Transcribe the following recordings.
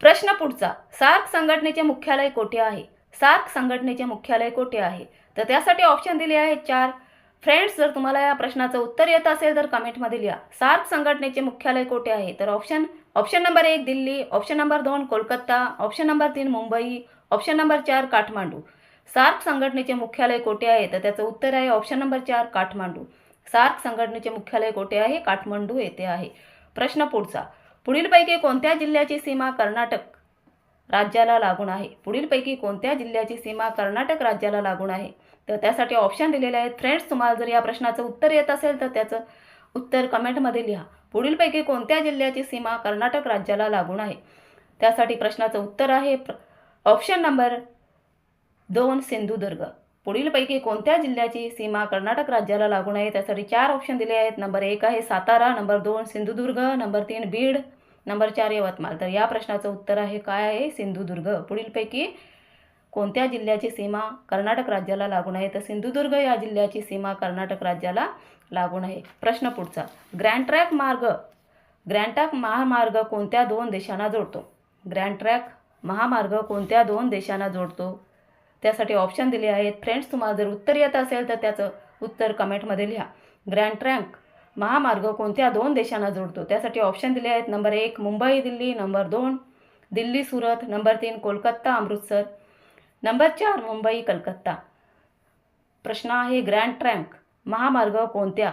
प्रश्न पुढचा. सार्क संघटनेचे मुख्यालय कोठे आहे? सार्क संघटनेचे मुख्यालय कोठे आहे? तर त्यासाठी ऑप्शन दिले आहेत चार. फ्रेंड्स जर तुम्हाला या प्रश्नाचं उत्तर येत असेल तर कमेंटमध्ये लिहा. सार्क संघटनेचे मुख्यालय कोठे आहे? तर ऑप्शन ऑप्शन नंबर एक दिल्ली. ऑप्शन नंबर दोन कोलकाता. ऑप्शन नंबर तीन मुंबई. ऑप्शन नंबर चार काठमांडू. सार्क संघटनेचे मुख्यालय कोठे आहे? तर त्याचं उत्तर आहे ऑप्शन नंबर चार काठमांडू. सार्क संघटनेचे मुख्यालय कोठे आहे? काठमांडू येथे आहे. प्रश्न पुढचा. पुढीलपैकी कोणत्या जिल्ह्याची सीमा कर्नाटक राज्याला लागून आहे? पुढीलपैकी कोणत्या जिल्ह्याची सीमा कर्नाटक राज्याला लागून आहे? तर त्यासाठी ऑप्शन दिलेले आहेत फ्रेंड्स तुम्हाला जर या प्रश्नाचं उत्तर येत असेल तर त्याचं उत्तर कमेंटमध्ये लिहा. पुढीलपैकी कोणत्या जिल्ह्याची सीमा कर्नाटक राज्याला लागून आहे? त्यासाठी प्रश्नाचं उत्तर आहे प्र- ऑप्शन नंबर दोन सिंधुदुर्ग. पुढीलपैकी कोणत्या जिल्ह्याची सीमा कर्नाटक राज्याला लागून आहे? त्यासाठी चार ऑप्शन दिले आहेत. नंबर एक आहे सातारा नंबर दोन सिंधुदुर्ग नंबर तीन बीड नंबर चार यवतमाळ. तर या प्रश्नाचं उत्तर आहे काय आहे? सिंधुदुर्ग. पुढीलपैकी कोणत्या जिल्ह्याची सीमा कर्नाटक राज्याला लागून आहे? तर सिंधुदुर्ग या जिल्ह्याची सीमा कर्नाटक राज्याला लागून आहे. प्रश्न पुढचा. ग्रँड ट्रॅक मार्ग ग्रँड ट्रॅक महामार्ग कोणत्या दोन देशांना जोडतो? ग्रँड ट्रॅक महामार्ग कोणत्या दोन देशांना जोडतो? त्यासाठी ऑप्शन दिले आहेत. फ्रेंड्स तुम्हाला जर उत्तर येत असेल तर त्याचं उत्तर कमेंटमध्ये लिहा. ग्रँड ट्रँक महामार्ग कोणत्या दोन देशांना जोडतो? त्यासाठी ऑप्शन दिले आहेत नंबर एक मुंबई दिल्ली नंबर दोन दिल्ली सुरत नंबर तीन कोलकाता अमृतसर नंबर चार मुंबई कलकत्ता. प्रश्न आहे ग्रँड ट्रँक महामार्ग कोणत्या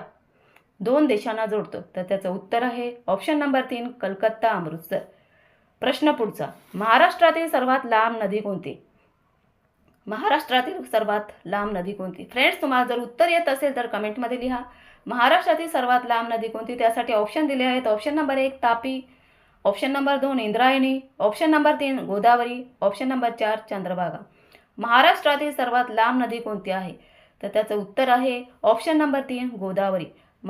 दोन देशांना जोडतो? तर त्याचं उत्तर आहे ऑप्शन नंबर तीन कलकत्ता अमृतसर. प्रश्न पुढचा महाराष्ट्रातील सर्वात लांब नदी कोणती? महाराष्ट्रातील सर्वात लांब नदी कोणती? फ्रेंड्स तुम्हाला जर उत्तर येत असेल तर कमेंटमध्ये लिहा. महाराष्ट्रातील सर्वात लांब नदी कोणती? त्यासाठी ऑप्शन दिले आहेत. ऑप्शन नंबर एक तापी. ऑप्शन नंबर दोन इंद्रायणी. ऑप्शन नंबर तीन गोदावरी. ऑप्शन नंबर चार चंद्रभागा. महाराष्ट्रातील सर्वात लांब नदी कोणती आहे? तर त्याचं उत्तर आहे ऑप्शन नंबर तीन गोदावरी.